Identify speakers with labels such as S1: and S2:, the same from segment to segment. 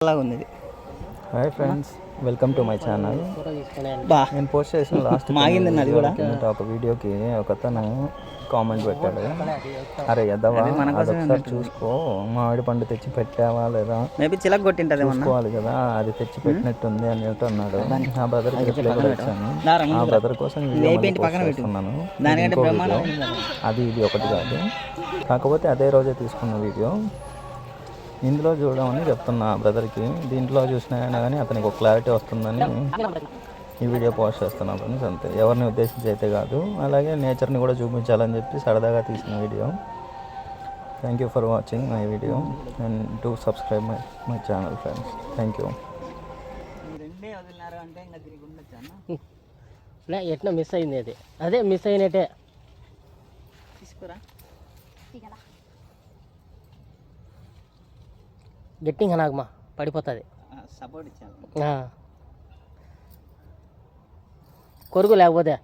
S1: లాగా ఉంది.
S2: Hi friends welcome to my channel నేను పోస్ట్ చేసిన లాస్ట్
S1: మాగింది అది కూడా.
S2: ఒక వీడియోకి ఒక అతను కామెంట్ పెట్టాడు అరే ఎదవా అదొకసారి చూసుకో మామిడి పండు తెచ్చి పెట్టావా లేదా
S1: మేబీ చిలక కొట్టింటది
S2: చూసుకోవాలి కదా అది తెచ్చి పెట్టినట్టుంది అన్నట్టు అన్నాడు ఆ బ్రదర్ ఇచ్చాను ఆ. బ్రదర్ కోసం
S1: ఇది
S2: వీడియో
S1: అయిపోయింది,
S2: మళ్ళీ
S1: పక్కన
S2: పోస్ట్
S1: పెట్టు.
S2: చేస్తున్నాను
S1: దానికంటే
S2: ఇంకో
S1: బ్రహ్మాండం
S2: వీడియో.
S1: ఉంది కదా.
S2: అది ఇది ఒకటి కాదు కాకపోతే అదే రోజే తీసుకున్న వీడియో ఇందులో చూడమని చెప్తున్నా బ్రదర్కి. దీంట్లో చూసినా అయినా కానీ అతనికి ఒక క్లారిటీ వస్తుందని ఈ వీడియో పోస్ట్ చేస్తున్నా ఫ్రెండ్స్ అంతే. ఎవరిని ఉద్దేశించి అయితే కాదు. అలాగే నేచర్ని కూడా చూపించాలని చెప్పి సరదాగా తీసిన video. Thank you for watching my video and to subscribe my my channel friends thank you
S3: ఎట్లా మిస్ అయింది అది? అదే మిస్ అయినట్టే.
S1: తీసుకురా.
S3: గట్టిగా నాగమా పడిపోతుంది.
S1: సపోర్ట్ ఇచ్చాను
S3: కొరుకు లేకపోతే?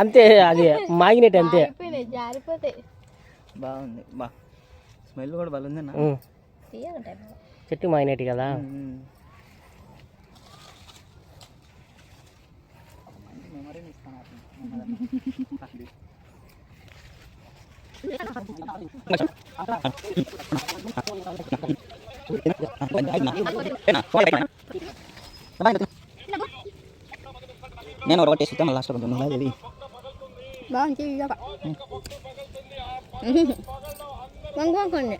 S3: అంతే అది మాగినట్టు అంతే.
S1: బాగుంది. బా. స్మెల్ కూడా బాగుంది.
S3: చెట్టు మాగినట్టు కదా?
S1: ఇస్తాను అతను. నేను ఒక టేస్ట్ ఇస్తాను లాస్ట్ కొంచెం ఇలా ఇది
S4: బాగుంది ఇవ్వక మంగోకండి